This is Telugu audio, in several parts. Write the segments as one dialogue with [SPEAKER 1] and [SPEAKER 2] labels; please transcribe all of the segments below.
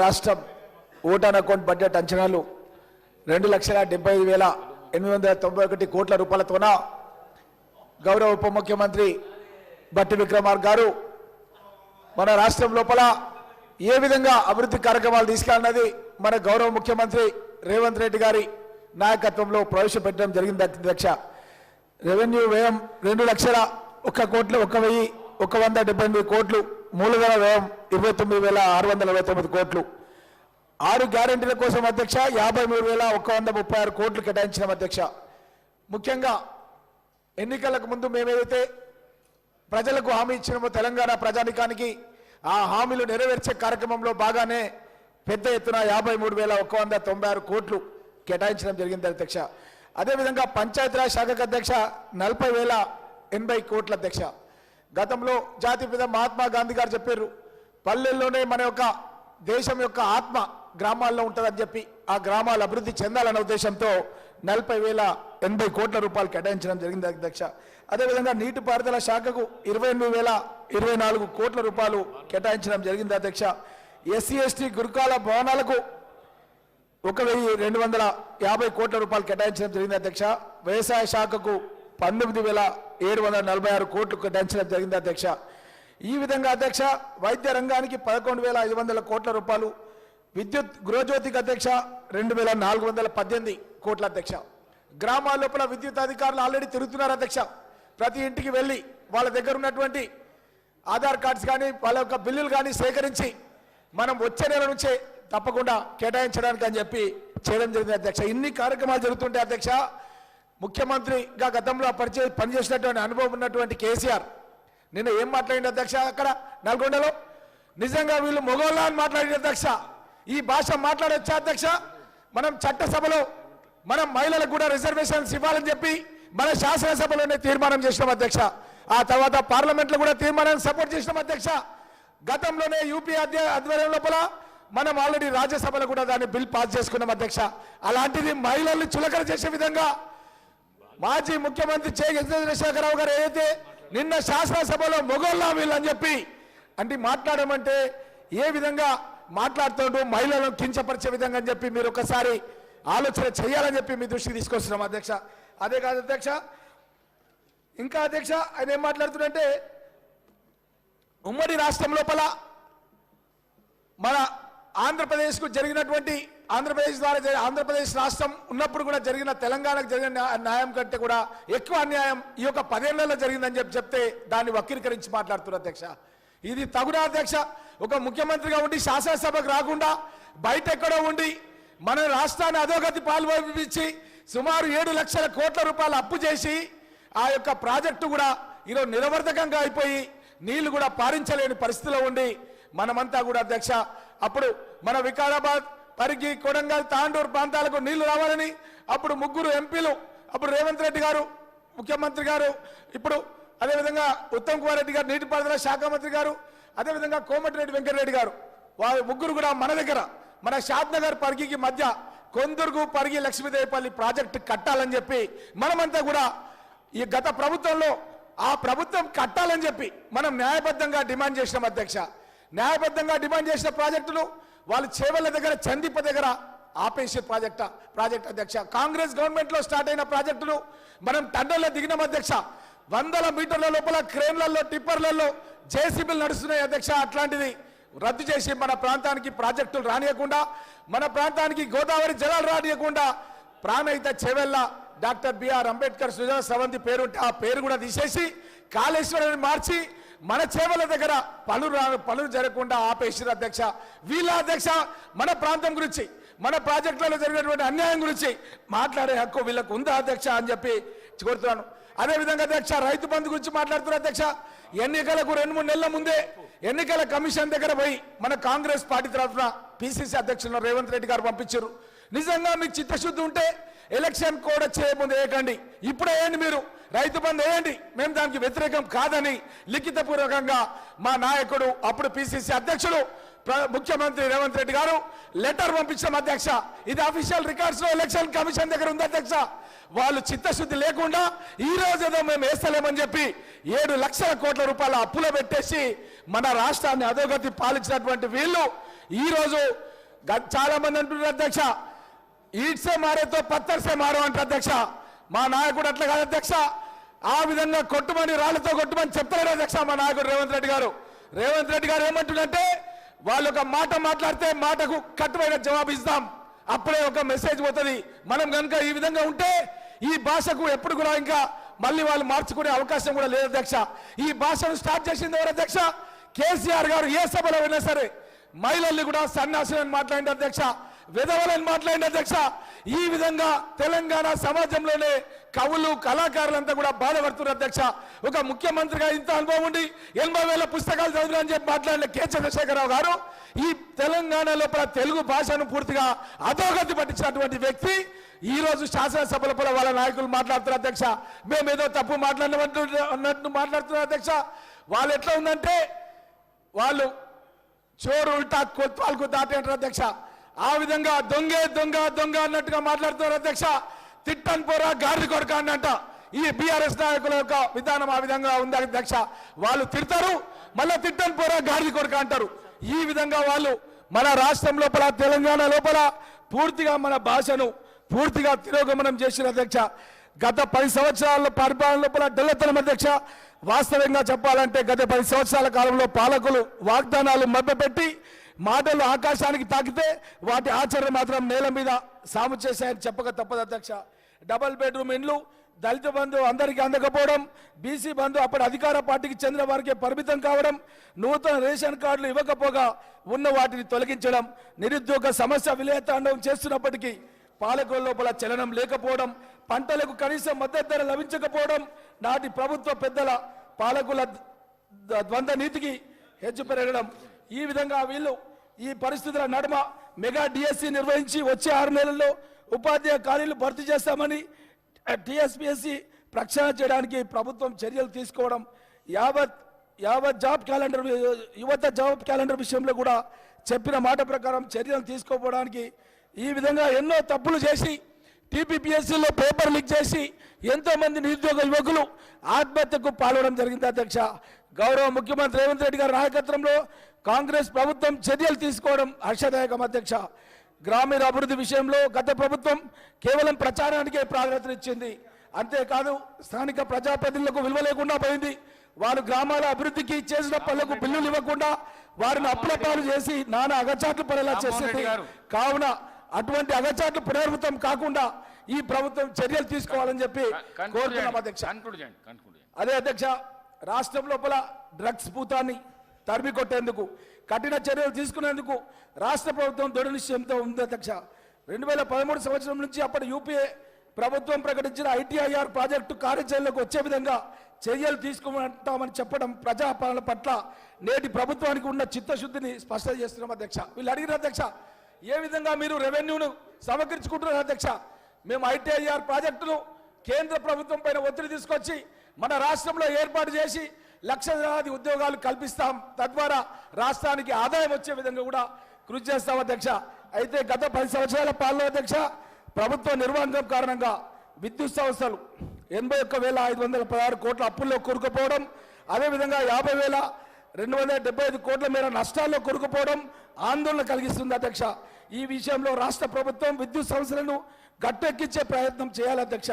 [SPEAKER 1] రాష్ట్రం ఓటాన్ అకౌంట్ బడ్జెట్ అంచనాలు రెండు లక్షల డెబ్బై ఐదు వేల ఎనిమిది వందల తొంభై ఒకటి కోట్ల రూపాయలతోన గౌరవ ఉప ముఖ్యమంత్రి బట్టి విక్రమార్ గారు మన రాష్ట్రం లోపల ఏ విధంగా అభివృద్ధి కార్యక్రమాలు తీసుకెళ్ళినది మన గౌరవ ముఖ్యమంత్రి రేవంత్ రెడ్డి గారి నాయకత్వంలో ప్రవేశపెట్టడం జరిగింది అధ్యక్ష. రెవెన్యూ వ్యయం రెండు లక్షల ఒక్క కోట్లు ఒక వెయ్యి ఒక వంద డెబ్బై ఎనిమిది కోట్లు మూలధన వ్యయం ఇరవై తొమ్మిది వేల ఆరు వందల ఇరవై తొమ్మిది కోట్లు. ఆరు గ్యారెంటీల కోసం అధ్యక్ష యాభై మూడు వేల ఒక వంద ముప్పై ఆరు కోట్లు కేటాయించిన అధ్యక్ష. ముఖ్యంగా ఎన్నికలకు ముందు మేమేదైతే ప్రజలకు హామీ ఇచ్చినామో తెలంగాణ ప్రజానికానికి ఆ హామీలు నెరవేర్చే కార్యక్రమంలో బాగానే పెద్ద ఎత్తున యాభై మూడు వేల ఒక వంద తొంభై ఆరు కోట్లు కేటాయించడం జరిగింది అధ్యక్ష. అదేవిధంగా పంచాయతీరాజ్ శాఖకు అధ్యక్ష నలభై వేల ఎనభై కోట్ల అధ్యక్ష. గతంలో జాతిపిత మహాత్మా గాంధీ గారు చెప్పారు పల్లెల్లోనే మన యొక్క దేశం యొక్క ఆత్మ గ్రామాల్లో ఉంటుందని చెప్పి ఆ గ్రామాలు అభివృద్ధి చెందాలన్న ఉద్దేశంతో నలభై వేల ఎనభై కోట్ల రూపాయలు కేటాయించడం జరిగింది అధ్యక్ష. అదేవిధంగా నీటిపారుదల శాఖకు ఇరవై ఎనిమిది వేల ఇరవై నాలుగు కోట్ల రూపాయలు కేటాయించడం జరిగింది అధ్యక్ష. ఎస్సీ ఎస్టీ గురుకాల భవనాలకు ఒక వెయ్యి రెండు వందల యాభై కోట్ల రూపాయలు కేటాయించడం జరిగింది అధ్యక్ష. వ్యవసాయ శాఖకు పంతొమ్మిది వేల ఏడు వందల నలభై ఆరు కోట్లు దంచడం జరిగింది అధ్యక్ష. ఈ విధంగా అధ్యక్ష వైద్య రంగానికి పదకొండు వేల ఐదు వందల కోట్ల రూపాయలు విద్యుత్ గృహజ్యోతికి అధ్యక్ష రెండు వేల నాలుగు వందల పద్దెనిమిది కోట్ల అధ్యక్ష. గ్రామాల లోపల విద్యుత్ అధికారులు ఆల్రెడీ తిరుగుతున్నారు అధ్యక్ష. ప్రతి ఇంటికి వెళ్ళి వాళ్ళ దగ్గర ఉన్నటువంటి ఆధార్ కార్డ్స్ కానీ వాళ్ళ యొక్క బిల్లులు కానీ సేకరించి మనం వచ్చే నెల నుంచే తప్పకుండా కేటాయించడానికి అని చెప్పి చేయడం జరిగింది అధ్యక్ష. ఇన్ని కార్యక్రమాలు జరుగుతుంటే అధ్యక్ష. ముఖ్యమంత్రిగా గతంలో పరిచయ పనిచేసినటువంటి అనుభవం ఉన్నటువంటి కేసీఆర్. నిన్న ఏం మాట్లాడిన అధ్యక్ష అక్కడ? నల్గొండలో? నిజంగా వీళ్ళు మొగోళ్ళ అని మాట్లాడిన అధ్యక్ష. ఈ భాష మాట్లాడొచ్చా అధ్యక్ష? మనం చట్టసభలో మనం మహిళలకు కూడా రిజర్వేషన్స్ ఇవ్వాలని చెప్పి మన శాసనసభలోనే తీర్మానం చేసినాం అధ్యక్ష. ఆ తర్వాత పార్లమెంట్లో కూడా తీర్మానాన్ని సపోర్ట్ చేసినాం అధ్యక్ష. గతంలోనే యూపీ అధ్య ఆధ్వర్యం లోపల మనం ఆల్రెడీ రాజ్యసభలో కూడా దాన్ని బిల్ పాస్ చేసుకున్నాం అధ్యక్ష. అలాంటిది మహిళల్ని చులకన చేసే విధంగా మాజీ ముఖ్యమంత్రి చే చంద్రశేఖరరావు గారు ఏదైతే నిన్న శాసనసభలో మొగోళ్ళ వీళ్ళు అని చెప్పి అంటే మాట్లాడమంటే ఏ విధంగా మాట్లాడుతుంటూ మహిళలను కించపరిచే విధంగా అని చెప్పి మీరు ఒకసారి ఆలోచన చేయాలని చెప్పి మీ దృష్టికి తీసుకొస్తున్నాం అధ్యక్ష. అదే కాదు అధ్యక్ష ఇంకా అధ్యక్ష ఆయన ఏం మాట్లాడుతుందంటే ఉమ్మడి రాష్ట్రం లోపల మన ఆంధ్రప్రదేశ్కు జరిగినటువంటి ఆంధ్రప్రదేశ్ ద్వారా ఆంధ్రప్రదేశ్ రాష్ట్రం ఉన్నప్పుడు కూడా జరిగిన తెలంగాణకు జరిగిన న్యాయం కంటే కూడా ఎక్కువ అన్యాయం ఈ యొక్క పదేళ్ళలో జరిగిందని చెప్పి చెప్తే దాన్ని వక్రీకరించి మాట్లాడుతున్నారు అధ్యక్ష. ఇది తగునా అధ్యక్ష. ఒక ముఖ్యమంత్రిగా ఉండి శాసనసభకు రాకుండా బయట ఎక్కడో ఉండి మన రాష్ట్రాన్ని అధోగతి పాల్పంపించి సుమారు ఏడు లక్షల కోట్ల రూపాయలు అప్పు చేసి ఆ యొక్క ప్రాజెక్టు కూడా ఈరోజు నిరవర్ధకంగా అయిపోయి నీళ్ళు కూడా పారించలేని పరిస్థితిలో ఉండి మనమంతా కూడా అధ్యక్ష అప్పుడు మన వికారాబాద్ పరిగి కొడంగల్ తాండూరు ప్రాంతాలకు నీళ్ళు రావాలని అప్పుడు ముగ్గురు ఎంపీలు అప్పుడు రేవంత్ రెడ్డి గారు ముఖ్యమంత్రి గారు ఇప్పుడు అదేవిధంగా ఉత్తమ్ కుమార్ రెడ్డి గారు నీటిపారుదల శాఖ మంత్రి గారు అదేవిధంగా కోమటిరెడ్డి వెంకటరెడ్డి గారు. వారు ముగ్గురు కూడా మన దగ్గర మన షాద్నగర్ పరిగికి మధ్య కొందుర్గు పరిగి లక్ష్మీదేవిపల్లి ప్రాజెక్టు కట్టాలని చెప్పి మనమంతా కూడా ఈ గత ప్రభుత్వంలో ఆ ప్రభుత్వం కట్టాలని చెప్పి మనం న్యాయబద్ధంగా డిమాండ్ చేసినాం అధ్యక్ష. న్యాయబద్ధంగా డిమాండ్ చేసిన ప్రాజెక్టులు వాళ్ళు చేవల దగ్గర చందిప దగ్గర ఆపేసే ప్రాజెక్ట్ ప్రాజెక్ట్ అధ్యక్ష. కాంగ్రెస్ గవర్నమెంట్లో స్టార్ట్ అయిన ప్రాజెక్టులు మనం తండ్రిలో దిగినాం అధ్యక్ష. వందల మీటర్ల లోపల క్రేన్లలో టిప్పర్లలో జేసీబీలు నడుస్తున్నాయి అధ్యక్ష. అట్లాంటిది రద్దు చేసి మన ప్రాంతానికి ప్రాజెక్టులు రానియకుండా మన ప్రాంతానికి గోదావరి జలాలు రానియకుండా ప్రాణహిత చెవెళ్ళ డాక్టర్ బిఆర్ అంబేద్కర్ సుజన సవంతి పేరుంటే ఆ పేరు కూడా తీసేసి కాళేశ్వరాన్ని మార్చి మన చేవల దగ్గర పనులు రా- పనులు జరగకుండా ఆపేసారు అధ్యక్ష. వీళ్ళ అధ్యక్ష మన ప్రాంతం గురించి మన ప్రాజెక్టులలో జరిగినటువంటి అన్యాయం గురించి మాట్లాడే హక్కు వీళ్ళకు ఉందా అధ్యక్ష అని చెప్పి కోరుతున్నాను. అదేవిధంగా అధ్యక్ష రైతు బంధు గురించి మాట్లాడుతున్నారు అధ్యక్ష. ఎన్నికలకు రెండు మూడు నెలల ముందే ఎన్నికల కమిషన్ దగ్గర పోయి మన కాంగ్రెస్ పార్టీ తరఫున పిసిసి అధ్యక్షులు రేవంత్ రెడ్డి గారు పంపించారు నిజంగా మీకు చిత్తశుద్ధి ఉంటే ఎలక్షన్ కూడా చేయముందు వేయకండి. ఇప్పుడే వేయండి మీరు. రైతు బంధు వేయండి. మేము దానికి వ్యతిరేకం కాదని లిఖితపూర్వకంగా మా నాయకుడు అప్పుడు పిసిసి అధ్యక్షుడు ప్ర- ముఖ్యమంత్రి రేవంత్ రెడ్డి గారు లెటర్ పంపించాం అధ్యక్ష. ఇది అఫీషియల్ రికార్డ్స్లో ఎలక్షన్ కమిషన్ దగ్గర ఉంది అధ్యక్ష. వాళ్ళు చిత్తశుద్ధి లేకుండా ఈ రోజు ఏదో మేము వేస్తలేమని చెప్పి ఏడు లక్షల కోట్ల రూపాయల అప్పులో పెట్టేసి మన రాష్ట్రాన్ని అధోగతి పాలించినటువంటి వీళ్ళు ఈ రోజు గ- చాలా మంది అంటున్నారు అధ్యక్ష. ఈడ్సే మారేతో పత్తర్సే మారో అంటే అధ్యక్ష. మా నాయకుడు అట్లా కాదు అధ్యక్ష. ఆ విధంగా కొట్టుమని రాళ్ళతో కొట్టుమని చెప్తారు అధ్యక్ష మా నాయకుడు రేవంత్ రెడ్డి గారు. రేవంత్ రెడ్డి గారు ఏమంటుందంటే వాళ్ళు ఒక మాట మాట్లాడితే మాటకు కట్టుబడిన జవాబు ఇస్తాం. అప్పుడే ఒక మెసేజ్ పోతుంది. మనం కనుక ఈ విధంగా ఉంటే ఈ భాషకు ఎప్పుడు కూడా ఇంకా మళ్ళీ వాళ్ళు మార్చుకునే అవకాశం కూడా లేదు అధ్యక్ష. ఈ భాషను స్టార్ట్ చేసింది ఎవరు అధ్యక్ష? కేసీఆర్ గారు ఏ సభలో అయినా సరే. మహిళల్ని కూడా సన్యాసులను మాట్లాడిన అధ్యక్ష. విధవలను మాట్లాడిన అధ్యక్ష ఈ విధంగా తెలంగాణ సమాజంలోనే కవులు కళాకారులంతా కూడా బాధపడుతున్నారు అధ్యక్ష. ఒక ముఖ్యమంత్రిగా ఇంత అనుభవం ఉండి ఎనభై వేల పుస్తకాలు చదివిన అని చెప్పి మాట్లాడిన కె. చంద్రశేఖరరావు గారు ఈ తెలంగాణ లోపల తెలుగు భాషను పూర్తిగా అధోగతి పట్టించినటువంటి వ్యక్తి. ఈ రోజు శాసనసభల కూడా వాళ్ళ నాయకులు మాట్లాడుతున్నారు అధ్యక్ష. మేము ఏదో తప్పు మాట్లాడినట్టు అన్నట్టు మాట్లాడుతున్నారు అధ్యక్ష. వాళ్ళు ఎట్లా ఉందంటే వాళ్ళు చోరు ఉల్టా కొత్వాలకు దాటేంటారు అధ్యక్ష. ఆ విధంగా దొంగే దొంగ దొంగ అన్నట్టుగా మాట్లాడుతున్నారు అధ్యక్ష. తిట్టన్ పోరా గాడి కొడక అన్నట్ట ఈ బీఆర్ఎస్ నాయకుల యొక్క విధానం ఆ విధంగా ఉంది అధ్యక్ష. వాళ్ళు తిడతారు మళ్ళీ తిట్టన్ పోరా గాడి కొడక అంటారు. ఈ విధంగా వాళ్ళు మన రాష్ట్రం లోపల తెలంగాణ లోపల పూర్తిగా మన భాషను పూర్తిగా తిరోగమనం చేసిన అధ్యక్ష. గత పది సంవత్సరాల పరిపాలన లోపల డెల్లతనం అధ్యక్ష. వాస్తవంగా చెప్పాలంటే గత పది సంవత్సరాల కాలంలో పాలకులు వాగ్దానాలు మభ్యపెట్టి మాటలు ఆకాశానికి తాకితే వాటి ఆచరణ మాత్రం నేల మీద సాము చేశాయని చెప్పక తప్పదు అధ్యక్ష. డబల్ బెడ్రూమ్ ఇండ్లు దళిత బంధు అందరికీ అందకపోవడం బీసీ బంధు అప్పటి అధికార పార్టీకి చెందిన వారికి పరిమితం కావడం నూతన రేషన్ కార్డులు ఇవ్వకపోగా ఉన్న వాటిని తొలగించడం నిరుద్యోగ సమస్య విలేతాండవం చేస్తున్నప్పటికీ పాలకుల లోపల చలనం లేకపోవడం పంటలకు కనీసం మద్దతు ధర లభించకపోవడం నాటి ప్రభుత్వ పెద్దల పాలకుల ద్వంద్వ నీతికి హెచ్చు పెరగడం ఈ విధంగా వీళ్ళు ఈ పరిస్థితుల నడుమ మెగా డిఎస్సి నిర్వహించి వచ్చే ఆరు నెలల్లో ఉపాధ్యాయ ఖాళీలు భర్తీ చేస్తామని టిఎస్పిఎస్సి ప్రక్షాళన చేయడానికి ప్రభుత్వం చర్యలు తీసుకోవడం యావత్ యావత్ జాబ్ క్యాలెండర్ యువత జాబ్ క్యాలెండర్ విషయంలో కూడా చెప్పిన మాట ప్రకారం చర్యలు తీసుకోపోవడానికి ఈ విధంగా ఎన్నో తప్పులు చేసి టీపీపీఎస్సీలో పేపర్ లీక్ చేసి ఎంతోమంది నిరుద్యోగ యువకులు ఆత్మహత్యకు పాల్గొనడం జరిగింది. అధ్యక్ష గౌరవ ముఖ్యమంత్రి రేవంత్ రెడ్డి గారి నాయకత్వంలో కాంగ్రెస్ ప్రభుత్వం చర్యలు తీసుకోవడం హర్షదాయకం అధ్యక్ష. గ్రామీణ అభివృద్ధి విషయంలో గత ప్రభుత్వం కేవలం ప్రచారానికే ప్రాధాన్యత ఇచ్చింది. అంతేకాదు స్థానిక ప్రజాప్రతినిధులకు విలువ లేకుండా పోయింది. వారు గ్రామాల అభివృద్ధికి చేసిన పనులకు బిల్లులు ఇవ్వకుండా వారిని అప్పుల పాలు చేసి నానా అగచాట్లు పడేలా చేసింది. కావున అటువంటి అగచాట్లు పునరావృతం కాకుండా ఈ ప్రభుత్వం చర్యలు తీసుకోవాలని చెప్పి కోరుతున్నాం అధ్యక్ష. అదే అధ్యక్ష రాష్ట్రం లోపల డ్రగ్స్ భూతాన్ని తరిమి కొట్టేందుకు కఠిన చర్యలు తీసుకునేందుకు రాష్ట్ర ప్రభుత్వం దృఢ నిశ్చయంతో ఉంది అధ్యక్ష. రెండు వేల పదమూడు సంవత్సరం నుంచి అప్పటి యూపీఏ ప్రభుత్వం ప్రకటించిన ఐటీఐఆర్ ప్రాజెక్టు కార్యాచరణలోకి వచ్చే విధంగా చర్యలు తీసుకుంటామని చెప్పడం ప్రజాపాలన పట్ల నేటి ప్రభుత్వానికి ఉన్న చిత్తశుద్ధిని స్పష్టం చేస్తున్నాం అధ్యక్ష. వీళ్ళు అడిగిన అధ్యక్ష ఏ విధంగా మీరు రెవెన్యూను సమకరించుకుంటున్నారు అధ్యక్ష? మేము ఐటీఐఆర్ ప్రాజెక్టును కేంద్ర ప్రభుత్వం పైన ఒత్తిడి తీసుకొచ్చి మన రాష్ట్రంలో ఏర్పాటు చేసి లక్షలాది ఉద్యోగాలు కల్పిస్తాం. తద్వారా రాష్ట్రానికి ఆదాయం వచ్చే విధంగా కూడా కృషి చేస్తాం అధ్యక్ష. అయితే గత పది సంవత్సరాల పాలన అధ్యక్ష ప్రభుత్వ నిర్వహణం కారణంగా విద్యుత్ సంస్థలు ఎనభై ఒక్క వేల ఐదు వందల పదహారు కోట్ల అప్పుల్లో కూరుకుపోవడం అదేవిధంగా యాభై వేల రెండు వందల డెబ్బై ఐదు కోట్ల మేర నష్టాల్లో కూరుకుపోవడం ఆందోళన కలిగిస్తుంది అధ్యక్ష. ఈ విషయంలో రాష్ట్ర ప్రభుత్వం విద్యుత్ సంస్థలను గట్టెక్కించే ప్రయత్నం చేయాలి అధ్యక్ష.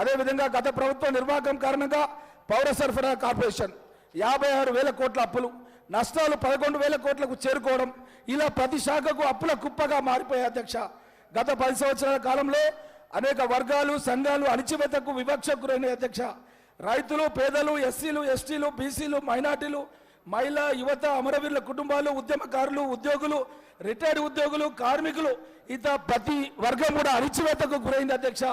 [SPEAKER 1] అదేవిధంగా గత ప్రభుత్వ నిర్వాహకం కారణంగా పౌర సరఫరా కార్పొరేషన్ యాభై ఆరు వేల కోట్ల అప్పులు నష్టాలు పదకొండు వేల కోట్లకు చేరుకోవడం ఇలా ప్రతి శాఖకు అప్పుల కుప్పగా మారిపోయాయి అధ్యక్ష. గత పది సంవత్సరాల కాలంలో అనేక వర్గాలు సంఘాలు అణిచివేతకు వివక్షకు గురైన అధ్యక్ష. రైతులు పేదలు ఎస్సీలు ఎస్టీలు బీసీలు మైనార్టీలు మహిళ యువత అమరవీరుల కుటుంబాలు ఉద్యమకారులు ఉద్యోగులు రిటైర్డ్ ఉద్యోగులు కార్మికులు ఇత ప్రతి వర్గం కూడా అణిచివేతకు గురైంది అధ్యక్ష.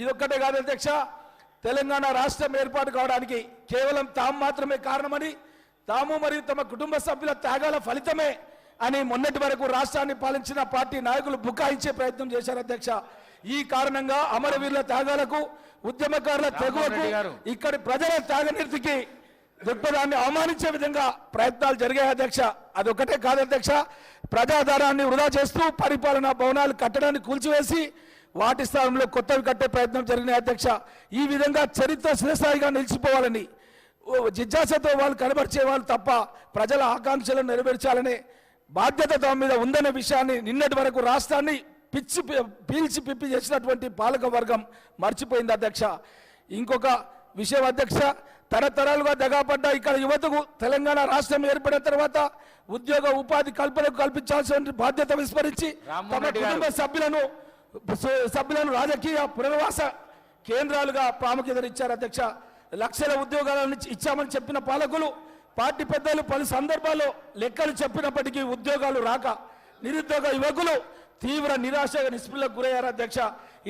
[SPEAKER 1] ఇదొక్కటే కాదు అధ్యక్ష తెలంగాణ రాష్ట్రం ఏర్పాటు కావడానికి కేవలం తాము మాత్రమే కారణమని తాము మరియు తమ కుటుంబ సభ్యుల త్యాగాల ఫలితమే అని మొన్నటి వరకు రాష్ట్రాన్ని పాలించిన పార్టీ నాయకులు బుకాయించే ప్రయత్నం చేశారు అధ్యక్ష ఈ కారణంగా అమరవీరుల త్యాగాలకు ఉద్యమకారుల తెగువకు. ఇక్కడి ప్రజల త్యాగనిర్తికి దృక్పథాన్ని అవమానించే విధంగా ప్రయత్నాలు జరిగాయి అధ్యక్ష అదొకటే కాదు అధ్యక్ష ప్రజాధారాన్ని వృధా చేస్తూ పరిపాలనా భవనాలు కట్టడాన్ని కూల్చివేసి వాటి స్థానంలో కొత్తవి కట్టే ప్రయత్నం జరిగినాయి అధ్యక్ష ఈ విధంగా చరిత్ర స్థిరస్థాయిగా నిలిచిపోవాలని జిజ్ఞాసతో వాళ్ళు కనబరిచే వాళ్ళు తప్ప ప్రజల ఆకాంక్షలను నెరవేర్చాలనే బాధ్యత తమ మీద ఉందనే విషయాన్ని నిన్నటి వరకు రాష్ట్రాన్ని పిచ్చి పీల్చి పిప్పి చేసినటువంటి పాలక వర్గం మర్చిపోయింది అధ్యక్ష ఇంకొక విషయం అధ్యక్ష తరతరాలుగా దగాపడ్డ ఇక్కడ యువతకు తెలంగాణ రాష్ట్రం ఏర్పడిన తర్వాత ఉద్యోగ ఉపాధి కల్పనకు కల్పించాల్సిన బాధ్యత విస్మరించి తమ. కుటుంబ సభ్యులను సభ్యులను రాజకీయ పునర్వాస కేంద్రాలుగా ప్రాముఖ్యతనిచ్చారు అధ్యక్ష. లక్షల ఉద్యోగాలను ఇచ్చామని చెప్పిన పాలకులు పార్టీ పెద్దలు పలు సందర్భాల్లో లెక్కలు చెప్పినప్పటికీ ఉద్యోగాలు రాక నిరుద్యోగ యువకులు తీవ్ర నిరాశ నిస్పృహలకు గురయ్యారు అధ్యక్ష.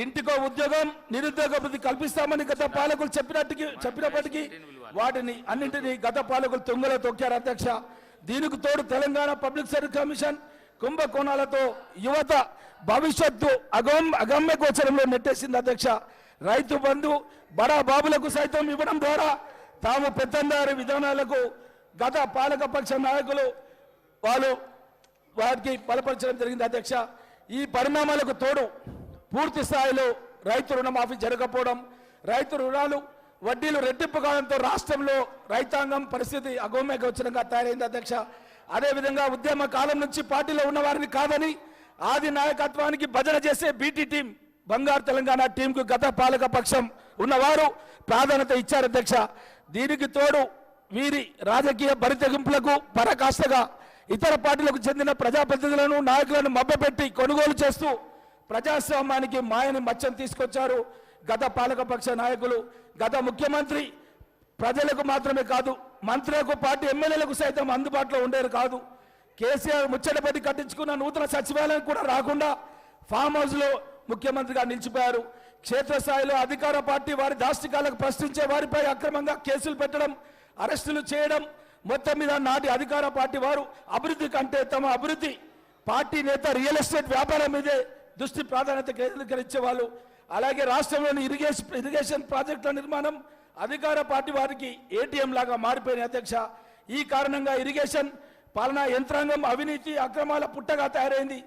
[SPEAKER 1] ఇంటికో ఉద్యోగం నిరుద్యోగ వృద్ధి కల్పిస్తామని గత పాలకులు చెప్పినట్టుకి చెప్పినప్పటికీ వాటిని అన్నింటినీ గత పాలకులు తొంగలో తొక్కారు అధ్యక్ష. దీనికి తోడు తెలంగాణ పబ్లిక్ సర్వీస్ కమిషన్ కుంభకోణాలతో యువత భవిష్యత్తు అగమ్ అగమ్య గోచరంలో నెట్టేసింది అధ్యక్ష. రైతు బంధు బడా బాబులకు సైతం ఇవ్వడం ద్వారా తాము పెత్తందారి విధానాలకు గత పాలక పక్ష నాయకులు వాళ్ళు వారికి బలపరచడం జరిగింది అధ్యక్ష. ఈ పరిణామాలకు తోడు పూర్తి స్థాయిలో రైతు రుణమాఫీ జరగకపోవడం రైతు రుణాలు వడ్డీలు రెట్టింపు కావడంతో రాష్ట్రంలో రైతాంగం పరిస్థితి అగోమ్య గోచరంగా తయారైంది అధ్యక్ష. అదేవిధంగా ఉద్యమ కాలం నుంచి పార్టీలో ఉన్నవారిని కాదని ఆది నాయకత్వానికి భజన చేసే బీటీ టీం బంగారు తెలంగాణ టీంకు గత పాలక పక్షం ఉన్నవారు ప్రాధాన్యత ఇచ్చారు అధ్యక్ష. దీనికి తోడు వీరి రాజకీయ బరితెగింపులకు పరకాష్టగా ఇతర పార్టీలకు చెందిన ప్రజాప్రతినిధులను నాయకులను మభ్యపెట్టి కొనుగోలు చేస్తూ ప్రజాస్వామ్యానికి మాయని మచ్చం తీసుకొచ్చారు. గత పాలకపక్ష నాయకులు గత ముఖ్యమంత్రి ప్రజలకు మాత్రమే కాదు మంత్రులకు పార్టీ ఎమ్మెల్యేలకు సైతం అందుబాటులో ఉండేది కాదు. కేసీఆర్ ముచ్చటపడి కట్టించుకున్న నూతన సచివాలయం కూడా రాకుండా ఫామ్ హౌస్లో ముఖ్యమంత్రిగా నిలిచిపోయారు. క్షేత్రస్థాయిలో అధికార పార్టీ వారి దాష్టికాలకు ప్రశ్నించే వారిపై అక్రమంగా కేసులు పెట్టడం అరెస్టులు చేయడం మొత్తం మీద నాటి అధికార పార్టీ వారు అభివృద్ధి కంటే తమ అభివృద్ధి పార్టీ నేత రియల్ ఎస్టేట్ వ్యాపారం మీదే దృష్టి ప్రాధాన్యత కేంద్రీకరించే వాళ్ళు. అలాగే రాష్ట్రంలోని ఇరిగేషన్ ఇరిగేషన్ ప్రాజెక్టుల నిర్మాణం అధికార పార్టీ వారికి ఏటీఎం లాగా మారిపోయిన అధ్యక్ష. ఈ కారణంగా ఇరిగేషన్ పాలనా యంత్రాంగం అవినీతి అక్రమాల పుట్టగా తయారైంది.